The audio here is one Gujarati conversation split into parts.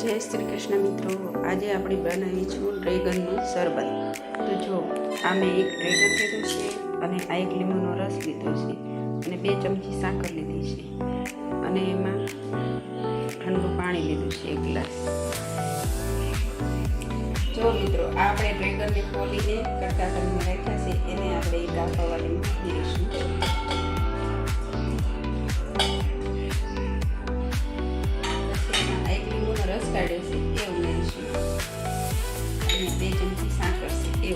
જય શ્રી કૃષ્ણ મિત્રો. આજે આપણે બનાવી છું ડ્રેગનનું શરબત. તો જો આ મેં એક ડ્રેગન લીધું છે અને આ એક લીંબુનો રસ લીધો છે અને બે ચમચી સાકર લીધી છે. અને એમાં ઠંડુ પાણી લીધું છે, એક ગ્લાસ. જો મિત્રો આપણે ડ્રેગનને ખોલીને કરતા કરીને રાખ્યા છે, એને આપણે એક આફાવાળીમાં અને બે ચમચી સાકર છે એ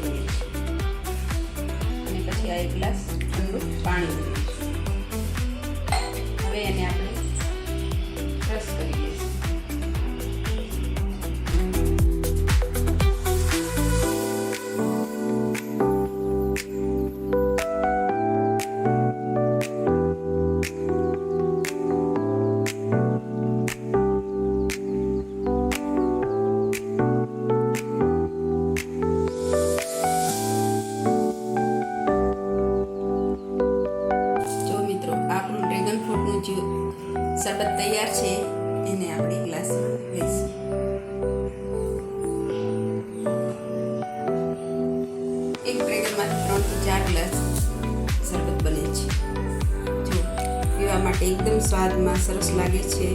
અને પછી આ એક ગ્લાસ ઠંડુ પાણી હવે એને આપણે જે શરબત તૈયાર છે, એને આપણે ગ્લાસમાં લઈશું. એક ડ્રેગનમાંથી ત્રણથી ચાર ગ્લાસ શરબત બને છે. જો પીવા માટે એકદમ સ્વાદમાં સરસ લાગે છે